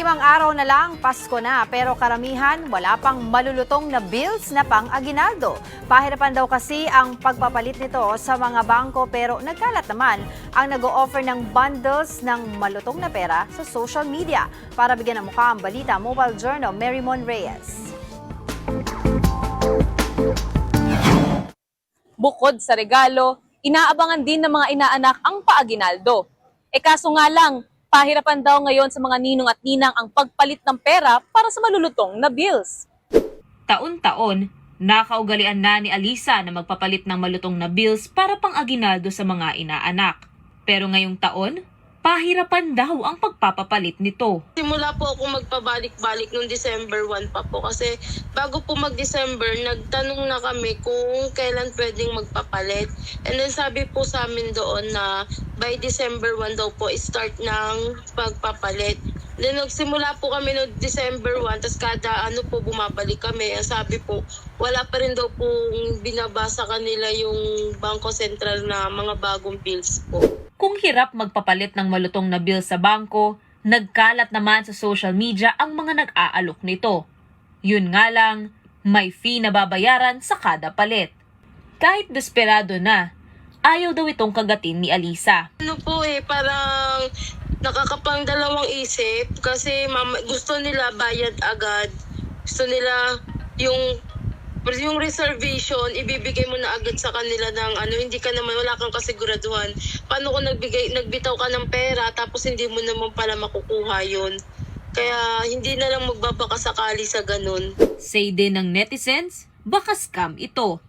Limang araw na lang, Pasko na, pero karamihan wala pang malulutong na bills na pang aginaldo. Pahirapan daw kasi ang pagpapalit nito sa mga bangko pero nagkalat naman ang nag-o-offer ng bundles ng malutong na pera sa social media. Para bigyan ng mukha ang balita, Mobile Journal, Mary Mon Reyes. Bukod sa regalo, inaabangan din ng mga inaanak ang paaginaldo. E kaso nga lang, pahirapan daw ngayon sa mga ninong at ninang ang pagpalit ng pera para sa malulutong na bills. Taon-taon, nakaugalian na ni Alisa na magpapalit ng malutong na bills para pang aginaldo sa mga inaanak. Pero ngayong taon, pahirapan daw ang pagpapapalit nito. Simula po ako magpabalik-balik nung December 1 pa po kasi bago po mag-December, nagtanong na kami kung kailan pwedeng magpapalit. And then sabi po sa amin doon na by December 1 daw po start ng pagpapalit. Then nagsimula po kami noong December 1, tapos kada ano po bumabalik kami. Ang sabi po, wala pa rin daw pong binabasa kanila yung Bangko Sentral na mga bagong bills po. Kung hirap magpapalit ng malutong na bill sa bangko, nagkalat naman sa social media ang mga nag-aalok nito. Yun nga lang, may fee na babayaran sa kada palit. Kahit desperado na, ayaw daw itong kagatin ni Alisa. ano po eh, parang nakakapang dalawang isip kasi mama, gusto nila bayad agad. Gusto nila yung yung reservation, ibibigay mo na agad sa kanila ng ano, hindi ka naman, wala kang kasiguraduhan. Paano kung nagbigay, nagbitaw ka ng pera tapos hindi mo naman pala makukuha yun? Kaya hindi na lang magbabaka sakali sa ganun. Say din ng netizens, baka scam ito.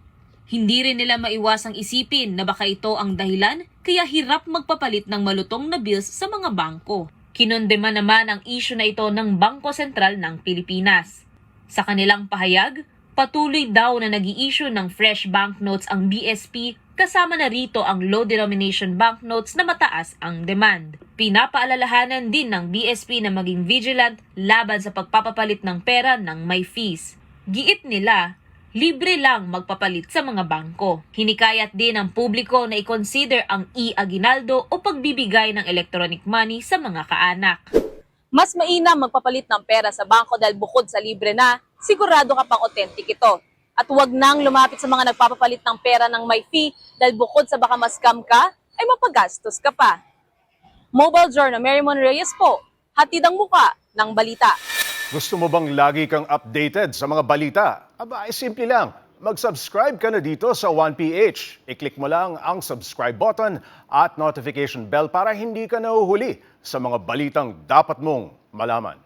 Hindi rin nila maiwasang isipin na baka ito ang dahilan kaya hirap magpapalit ng malutong na bills sa mga bangko. Kinondema naman ang issue na ito ng Bangko Sentral ng Pilipinas. Sa kanilang pahayag, patuloy daw na nag issue ng fresh banknotes ang BSP kasama na rito ang low denomination banknotes na mataas ang demand. Pinapaalalahanan din ng BSP na maging vigilant laban sa pagpapapalit ng pera ng may fees. Giit nila, libre lang magpapalit sa mga bangko. Hinikayat din ng publiko na i-consider ang e-aginaldo o pagbibigay ng electronic money sa mga kaanak. Mas mainam magpapalit ng pera sa bangko dahil bukod sa libre na, sigurado ka pang authentic ito. At huwag nang lumapit sa mga nagpapapalit ng pera ng may fee dahil bukod sa baka ma-scam ka, ay mapagastos ka pa. Mobile Journal, Mary Mon Reyes po, hatid ang muka ng balita. Gusto mo bang lagi kang updated sa mga balita? Aba, ay simple lang. Mag-subscribe ka na dito sa 1PH. I-click mo lang ang subscribe button at notification bell para hindi ka nahuhuli sa mga balitang dapat mong malaman.